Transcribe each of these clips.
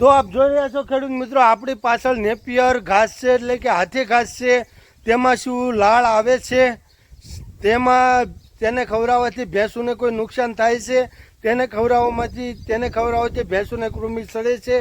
તો આપ જોઈ રહ્યા છો ખેડૂત મિત્રો, આપણી પાછળ નેપિયર ઘાસ છે, એટલે કે હાથી ઘાસ છે. તેમાં શું લાળ આવે છે? તેમાં તેને ખવડાવવાથી ભેંસોને કોઈ નુકસાન થાય છે? તેને ખવડાવવામાંથી, તેને ખવડાવવાથી ભેંસોને કૃમિ સડે છે?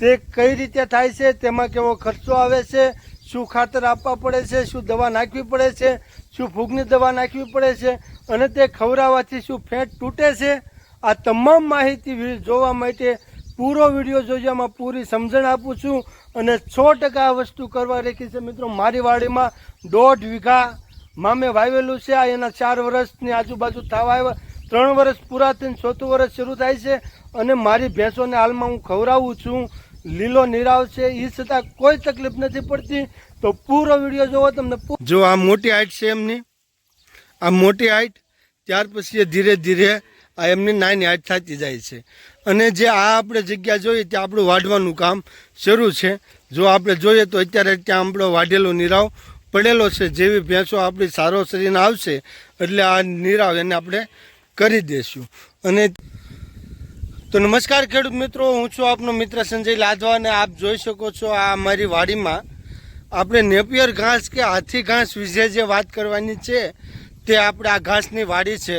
તે કઈ રીતે થાય છે? તેમાં કેવો ખર્ચો આવે છે? શું ખાતર આપવા પડે છે? શું દવા નાખવી પડે છે? શું ફૂગની દવા નાખવી પડે છે? અને તે ખવડાવવાથી શું ફેટ તૂટે છે? આ તમામ માહિતી જોવા માટે પૂરો વીડિયો જોજો એમાં પૂરી સમજણ આપું છું અને સો ટકા આ વસ્તુ કરવા રાખી છે. મિત્રો, મારી વાડીમાં દોઢ વીઘા મામે વાવેલું છે. આ એના ચાર વર્ષની આજુબાજુ થવા આવ્યા. ત્રણ વર્ષ પૂરા થઈને ચોથું વર્ષ શરૂ થાય છે અને મારી ભેંસોને હાલમાં હું ખવડાવું છું. લીલો નિરાવ છે. એ છતાં કોઈ તકલીફ નથી પડતી. તો પૂરો વીડિયો જોવો, તમને જો આ મોટી હાઈટ છે એમની. આ મોટી હાઈટ, ત્યાર પછી ધીરે ધીરે આ એમની નાની હાઈટ થતી જાય છે. અને જે આ આપણે જગ્યા જોઈએ ત્યાં આપણું વાઢવાનું કામ શરૂ છે. જો આપણે જોઈએ તો અત્યારે ત્યાં આપણો વાઢેલો નિરાવ પડેલો છે. જેવી ભેંસો આપણી સારો શરીરને આવશે એટલે આ નિરાવ એને આપણે કરી દઈશું અને તો નમસ્કાર ખેડૂત મિત્રો, હું છું આપનો મિત્ર સંજય લાધવા અને આપ જોઈ શકો છો આ અમારી વાડીમાં આપણે નેપિયર ઘાસ કે હાથી ઘાસ વિશે જે વાત કરવાની છે તે આપણે આ ઘાસની વાડી છે.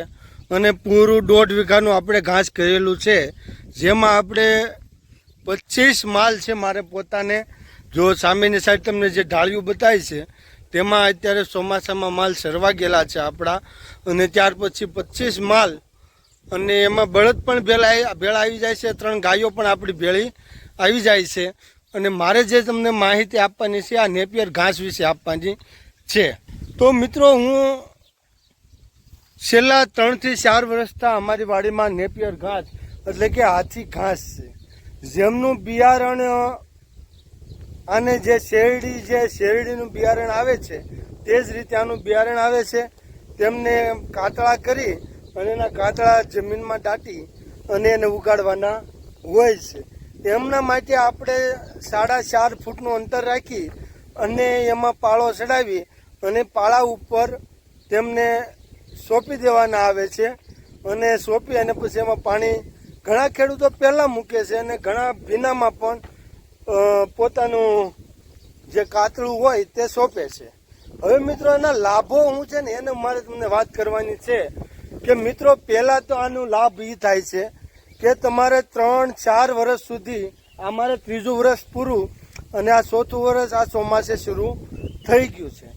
અને પૂરું દોઢ વીઘાનું આપણે ઘાસ કરેલું છે. જેમાં આપણે પચીસ માલ છે મારે પોતાને. જો સામેની સાઈડ તમને જે ઢાળિયું બતાવી છે, તેમાં અત્યારે ચોમાસામાં માલ સરવા ગયેલા છે આપણા. અને ત્યાર પછી પચીસ માલ. અને એમાં બળદ પણ ભેળા ભેળા આવી જાય છે, ત્રણ ગાયો પણ આપણી ભેળી આવી જાય છે. અને મારે જે તમને માહિતી આપવાની છે, આ નેપિયર ઘાસ વિશે આપવાની છે. તો મિત્રો હું છેલ્લા ત્રણથી ચાર વર્ષથી અમારી વાડીમાં નેપિયર ઘાસ, એટલે કે હાથી ઘાસ છે. જેમનું બિયારણ, અને જે શેરડી જે શેરડીનું બિયારણ આવે છે, તે જ રીતે આનું બિયારણ આવે છે. તેમને કાતળા કરી અને એના કાતળા જમીનમાં દાટી અને એને ઉગાડવાના હોય છે. એમના માટે આપણે સાડા ચાર ફૂટનું અંતર રાખી અને એમાં પાળો ચડાવી અને પાળા ઉપર તેમને સોંપી દેવાના આવે છે અને સોંપી અને પછી એમાં પાણી ઘણા ખેડૂતો પહેલાં મૂકે છે અને ઘણા ભીનામાં પણ પોતાનું જે કાતળું હોય તે સોંપે છે. હવે મિત્રો, એના લાભો હું છે ને એને મારે તમને વાત કરવાની છે કે મિત્રો, પહેલાં તો આનો લાભ એ થાય છે કે તમારે ત્રણ, ચાર વર્ષ સુધી આ મારે ત્રીજું વર્ષ પૂરું અને આ ચોથું વર્ષ, આ ચોમાસે શરૂ થઈ ગયું છે.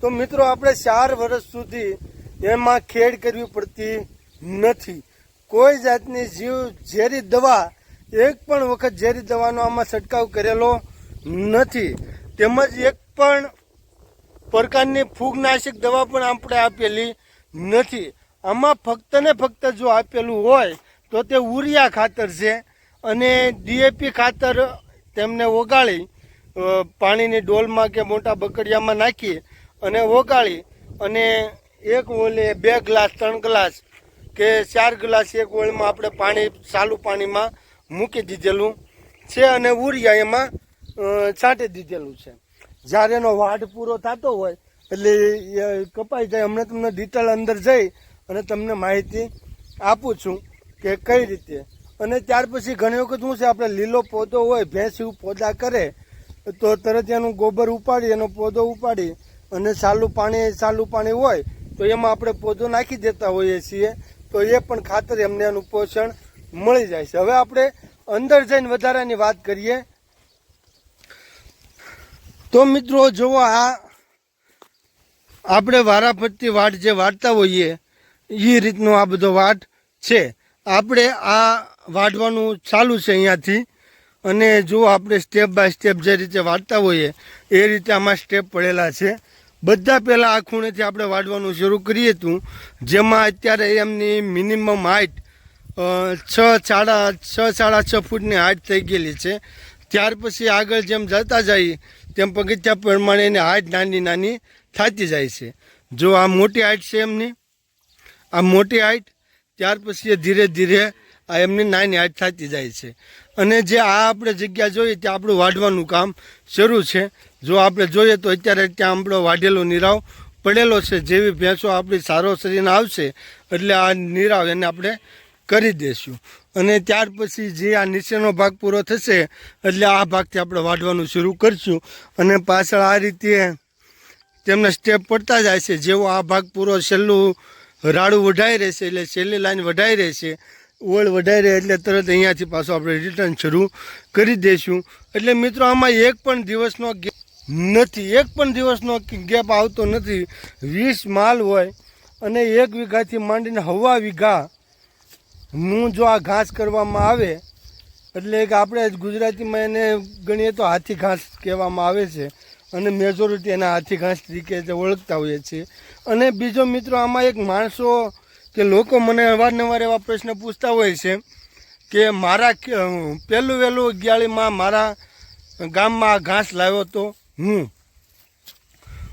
તો મિત્રો, આપણે ચાર વર્ષ સુધી એમાં ખેડ કરવી પડતી નથી. કોઈ જાતની જીવ ઝેરી દવા, એક પણ વખત ઝેરી દવાનો આમાં છંટકાવ કરેલો નથી. તેમજ એક પણ પ્રકારની ફૂગનાશક દવા પણ આપણે આપેલી નથી. આમાં ફક્ત ને ફક્ત જો આપેલું હોય, તો તે ઉરિયા ખાતર છે અને ડીએપી ખાતર તેમને ઓગાળી પાણીની ડોલમાં કે મોટા બકડિયામાં નાખી અને ઓગાળી અને એક ઓલે, બે ગ્લાસ, ત્રણ ગ્લાસ કે ચાર ગ્લાસ એક ઓળમાં આપણે પાણી સાલું પાણીમાં મૂકી દીધેલું છે અને ઉરિયા એમાં છાંટી દીધેલું છે. જ્યારે એનો વાઢ પૂરો થતો હોય, એટલે કપાઈ જાય, હમણાં તમને ડિટેલ અંદર જઈ અને તમને માહિતી આપું છું કે કઈ રીતે. અને ત્યાર પછી ઘણી વખત શું છે, આપણે લીલો પોદો હોય, ભેંસ એવું પોદા કરે, તો તરત એનું ગોબર ઉપાડી, એનો પોદો ઉપાડી અને સાલું પાણી સાલું પાણી હોય તો એમાં આપણે પોદો નાખી દેતા હોઈએ છીએ, તો એ પણ ખાતર એમને એનું પોષણ મળી જાય છે. હવે આપણે અંદર જઈને વધારાની વાત કરીએ. તો મિત્રો જુઓ આ આપણે વારાફરતી વાટ જે વાટતા હોઈએ એ રીતનો આ બધો વાટ છે. આપણે આ વાટવાનું ચાલુ છે અહીંયાથી. અને જો આપણે સ્ટેપ બાય સ્ટેપ જે રીતે વાટતા હોઈએ, એ રીતે આમાં સ્ટેપ પડેલા છે. બધા પહેલાં આ ખૂણેથી આપણે વાડવાનું શરૂ કરીએ હતું જેમાં અત્યારે એમની મિનિમમ હાઇટ છ સાડા છ સાડા છ ફૂટની હાઇટ થઈ ગયેલી છે. ત્યાર પછી આગળ જેમ જતા જઈએ તેમ પગથિયા પ્રમાણે એની હાઇટ નાની નાની થતી જાય છે. જો આ મોટી હાઇટ છે એમની, આ મોટી હાઇટ ત્યાર પછી એ ધીરે ધીરે આ એમની નાની હાઇટ થતી જાય છે. અને જે આ આપણે જગ્યા જોઈએ ત્યાં આપણું વાઢવાનું કામ શરૂ છે. જો આપણે જોઈએ તો અત્યારે ત્યાં આપણો વાઢેલો નિરાવ પડેલો છે. જેવી ભેંસો આપણી સારો શરીરને આવશે એટલે આ નિરાવ એને આપણે કરી દઈશું અને ત્યાર પછી જે આ નીચેનો ભાગ પૂરો થશે એટલે આ ભાગથી આપણે વાઢવાનું શરૂ કરશું. અને પાછળ આ રીતે તેમના સ્ટેપ પડતા જાય છે. જેવો આ ભાગ પૂરો છેલ્લું રાડું વઢાઈ રહેશે એટલે છેલ્લી લાઈન વઢાઈ રહેશે. ઓળ વધારે એટલે તરત અહીંયાથી પાછો આપણે રિટર્ન શરૂ કરી દઈશું એટલે મિત્રો, આમાં એક પણ દિવસનો ગેપ નથી. એક પણ દિવસનો ગેપ આવતો નથી. વીસ માલ હોય અને એક વીઘાથી માંડીને હવા વીઘા નું જો આ ઘાસ કરવામાં આવે, એટલે કે આપણે ગુજરાતીમાં એને ગણીએ તો હાથી ઘાસ કહેવામાં આવે છે. અને મેજોરિટી એના હાથી ઘાસ તરીકે ઓળખતા હોઈએ છીએ. અને બીજો મિત્રો, આમાં એક માણસો કે લોકો મને અવારનવાર એવા પ્રશ્ન પૂછતા હોય છે કે મારા પહેલું વહેલું અગિયાળીમાં મારા ગામમાં ઘાસ લાવ્યો તો હું?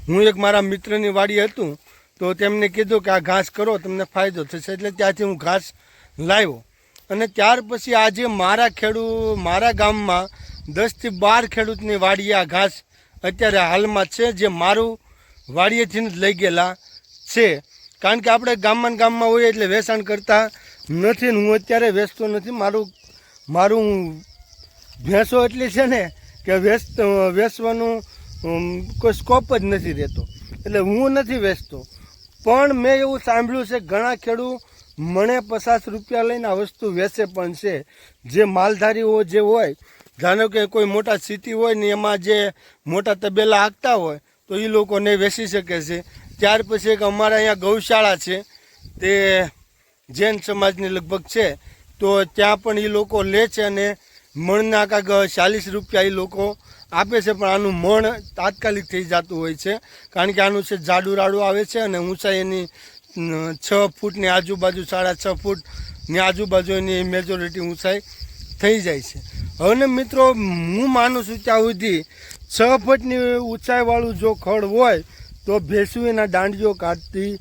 હું એક મારા મિત્રની વાડી હતું, તો તેમને કીધું કે આ ઘાસ કરો, તમને ફાયદો થશે, એટલે ત્યાંથી હું ઘાસ લાવ્યો. અને ત્યાર પછી આજે મારા ખેડૂત મારા ગામમાં દસથી બાર ખેડૂતની વાડીએ આ ઘાસ અત્યારે હાલમાં છે, જે મારું વાડીએથી જ લઈ ગયેલા છે. કારણ કે આપણે ગામમાં ગામમાં હોઈએ એટલે વેચાણ કરતા નથી હું અત્યારે વેચતો નથી. મારું મારું ભેંસો એટલી છે ને કે વેચ, વેચવાનું કોઈ સ્કોપ જ નથી રહેતો. એટલે હું નથી વેચતો. પણ મેં એવું સાંભળ્યું છે, ઘણા ખેડૂત મને પચાસ રૂપિયા લઈને આ વસ્તુ વેચે પણ છે. જે માલધારીઓ જે હોય જાણો કે કોઈ મોટા સિટી હોય ને એમાં જે મોટા તબેલા હાંકતા હોય, તો એ લોકોને વેચી શકે છે. ત્યાર પછી એક અમારા અહીંયા ગૌશાળા છે, તે જૈન સમાજની લગભગ છે, તો ત્યાં પણ એ લોકો લે છે અને મણના કાંક ચાલીસ રૂપિયા એ લોકો આપે છે, પણ આનું મણ તાત્કાલિક થઈ જતું હોય છે, કારણ કે આનું છે જાડું રાડું આવે છે અને ઊંચાઈ એની છ ફૂટની આજુબાજુ સાડા છ ફૂટની આજુબાજુ એની મેજોરિટી ઊંચાઈ થઈ જાય છે. હવે મિત્રો, હું માનું છું ત્યાં સુધી છ ફૂટની ઊંચાઈવાળું જો ખડ હોય તો ભેંસું એના દાંડીઓ કાઢતી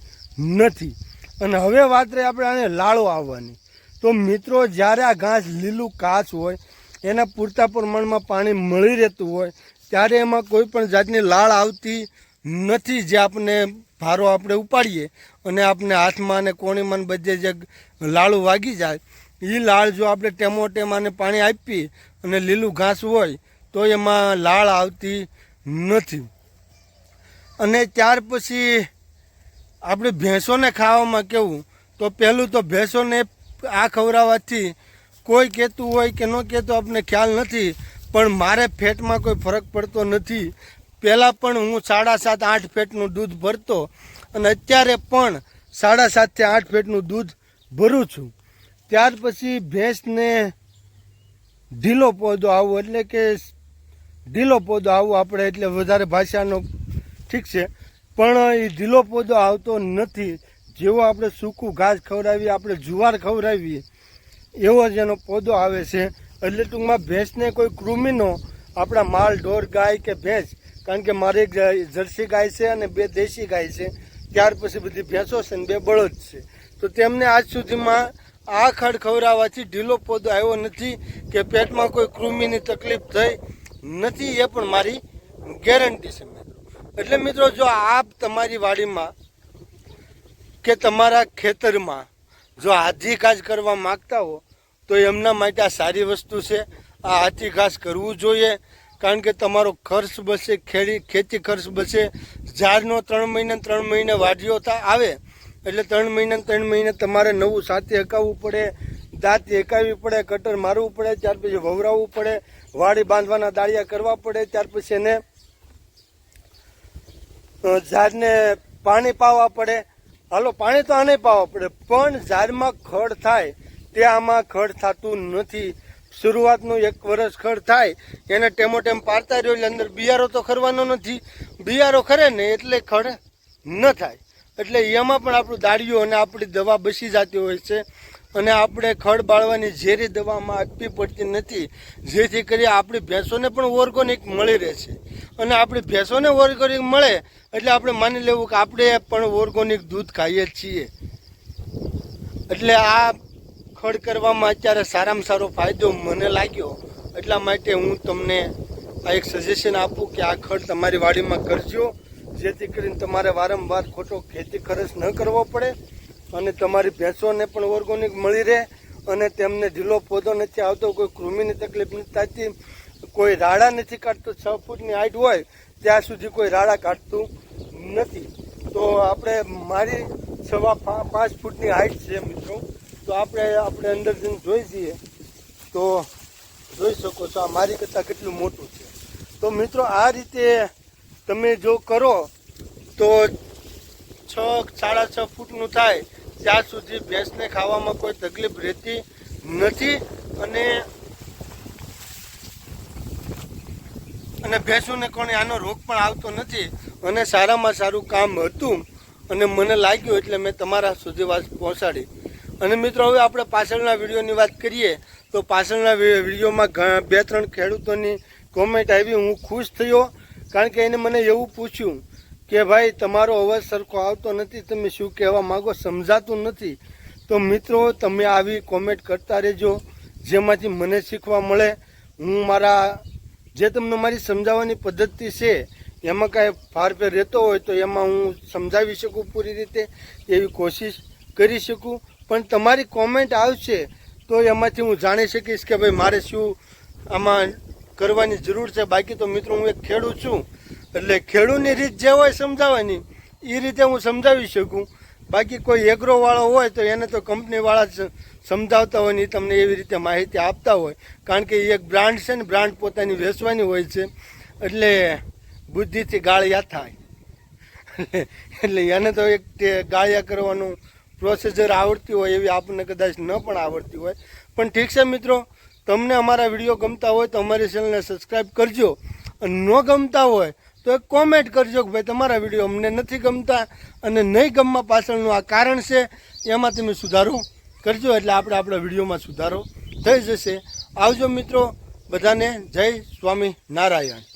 નથી. અને હવે વાત રહી આપણે આને લાળો આવવાની. તો મિત્રો, જ્યારે આ ઘાસ લીલું કાચ હોય, એના પૂરતા પ્રમાણમાં પાણી મળી રહેતું હોય, ત્યારે એમાં કોઈ પણ જાતની લાળ આવતી નથી જે આપણે ભારો આપણે ઉપાડીએ અને આપણે હાથમાં અને કોણીમાં બધે જે લાળું વાગી જાય એ લાળ જો આપણે ટેમો ટેમાને પાણી આપીએ અને લીલું ઘાસ હોય, તો એમાં લાળ આવતી નથી. અને ત્યાર પછી આપણે ભેંસોને ખાવામાં કેવું, તો પહેલું તો ભેંસોને આ ખવડાવવાથી કોઈ કહેતું હોય કે ન કહેતું આપણને ખ્યાલ નથી, પણ મારે ફેટમાં કોઈ ફરક પડતો નથી. પહેલાં પણ હું સાડા સાત, આઠ ફેટનું દૂધ ભરતો અને અત્યારે પણ સાડા સાતથી આઠ ફેટનું દૂધ ભરું છું. ત્યાર પછી ભેંસને ઢીલો પોદો આવો એટલે કે ઢીલો પોદો આવો આપણે એટલે વધારે ભાષાનો ઠીક છે. પણ એ ઢીલો પોદો આવતો નથી. જેવો આપણે સૂકું ઘાસ ખવડાવીએ, આપણે જુવાર ખવડાવીએ, એવો જ એનો પોદો આવે છે. એટલે ટૂંકમાં ભેંસને કોઈ કૃમિનો આપણા માલ, ઢોર, ગાય કે ભેંસ, કારણ કે મારે એક જર્સી ગાય છે અને બે દેશી ગાય છે, ત્યાર પછી બધી ભેંસો છે ને બે બળદ છે. તો તેમને આજ સુધીમાં આ ખડ ખવડાવવાથી ઢીલો પોદો આવ્યો નથી કે પેટમાં કોઈ કૃમિની તકલીફ થઈ નથી, એ પણ મારી ગેરંટી છે. મિત્રો એટલે મિત્રો, જો આપ તમારી વાડીમાં કે તમારા ખેતરમાં જો હાથી ઘાસ કરવા માગતા હો, તો એમના માટે આ સારી વસ્તુ છે. આ હાથી ઘાસ કરવું જોઈએ, કારણ કે તમારો ખર્ચ બચે, ખેડી, ખેતી ખર્ચ બચે. ઝાડનો ત્રણ મહિને ત્રણ મહિને થાય આવે, એટલે ત્રણ મહિને ત્રણ મહિને તમારે નવું સાથે હકાવવું પડે, દાંત એકાવવી પડે કટર મારવું પડે, ત્યાર પછી વવરાવવું પડે, વાડી બાંધવાના દાળિયા કરવા પડે, ત્યાર પછી એને ઝાડને પાણી પાવા પડે. હાલો, પાણી તો આને પાવા પડે, પણ ઝાડમાં ખડ થાય તે આમાં ખડ થતું નથી. શરૂઆતનું એક વર્ષ ખડ થાય, એને ટેમો ટેમ પાડતા રહ્યો, એટલે અંદર બિયારો તો ખરવાનો નથી. બિયારો ખરે ને એટલે ખડ ન થાય. એટલે એમાં પણ આપણું દાળિયું અને આપણી દવા બસી જતી હોય છે. અને આપણે ખડ બાળવાની ઝેરી દવામાં આપવી પડતી નથી. જેથી કરી આપણી ભેંસોને પણ ઓર્ગોનિક મળી રહે છે. અને આપણી ભેંસોને ઓર્ગોનિક મળે એટલે આપણે માની લેવું કે આપણે પણ ઓર્ગોનિક દૂધ ખાઈએ છીએ. એટલે આ ખડ કરવામાં અત્યારે સારામાં સારો ફાયદો મને લાગ્યો. એટલા માટે હું તમને આ એક સજેશન આપું કે આ ખડ તમારી વાડીમાં કરજો. જેથી કરીને તમારે વારંવાર ખોટો ખેતી ખર્ચ ન કરવો પડે અને તમારી ભેંસોને પણ ઓર્ગોનિક મળી રહે અને તેમને ઢીલો પોદો નથી આવતો, કોઈ કૃમિની તકલીફ નથી થતી, કોઈ રાડા નથી કાઢતો, છ ફૂટની હાઈટ હોય ત્યાં સુધી કોઈ રાડા કાઢતું નથી. તો આપણે મારી સવા પાંચ ફૂટની હાઈટ છે મિત્રો. તો આપણે આપણે અંદર જઈને જોઈ જઈએ. તો જોઈ શકો છો આ મારી કરતાં કેટલું મોટું છે. તો મિત્રો આ રીતે તમે જો કરો, તો છ, સાડા છ ફૂટનું થાય. ત્યાં સુધી ભેંસને ખાવામાં કોઈ તકલીફ રહેતી નથી. અને અને ભેંસોને કોને આનો રોગ પણ આવતો નથી અને સારામાં સારું કામ હતું અને મને લાગ્યું એટલે મેં તમારા સુધી વાત પહોંચાડી. અને મિત્રો, હવે આપણે પાછળના વિડીયોની વાત કરીએ તો પાછળના વિડીયોમાં બે, ત્રણ ખેડૂતોની કોમેન્ટ આવી. હું ખુશ થયો કારણ કે એને મને એવું પૂછ્યું કે, ભાઈ, તમારો અવાજ સરખો આવતો નથી. તમે શું કહેવા માગો? સમજાતું નથી. તો મિત્રો, તમે આવી કોમેન્ટ કરતા રહેજો. જેમાંથી મને શીખવા મળે. હું મારા જે તમને મારી સમજાવવાની પદ્ધતિ છે, એમાં કાંઈ ફારફેર રહેતો હોય તો એમાં હું સમજાવી શકું પૂરી રીતે, એવી કોશિશ કરી શકું. પણ તમારી કોમેન્ટ આવશે તો એમાંથી હું જાણી શકીશ કે ભાઈ મારે શું આમાં કરવાની જરૂર છે. બાકી તો મિત્રો હું એક ખેડૂત છું. એટલે ખેડૂતની રીત જે હોય સમજાવવાની એ રીતે હું સમજાવી શકું. બાકી કોઈ એગ્રોવાળો હોય તો એને તો કંપનીવાળા જ સમજાવતા હોય ને તમને એવી રીતે માહિતી આપતા હોય. કારણ કે એક બ્રાન્ડ છે ને બ્રાન્ડ પોતાની વેચવાની હોય છે. એટલે બુદ્ધિથી ગાળિયા થાય. એટલે એને તો એક ગાળિયા કરવાનું પ્રોસેસર આવડતી હોય એવી આપણને કદાચ ન પણ આવડતી હોય. પણ ઠીક છે મિત્રો, તમને અમારા વીડિયો ગમતા હોય તો અમારી ચેનલને સબસ્ક્રાઈબ કરજો. અને ન ગમતા હોય તો એક કોમેન્ટ કરજો કે ભાઈ તમારા વીડિયો અમને નથી ગમતા અને નહીં ગમવા પાછળનું આ કારણ છે એમાં તમે સુધારો કરજો એટલે આપણે આપણા વિડીયોમાં સુધારો થઈ જશે. આવજો મિત્રો, બધાને જય સ્વામી નારાયણ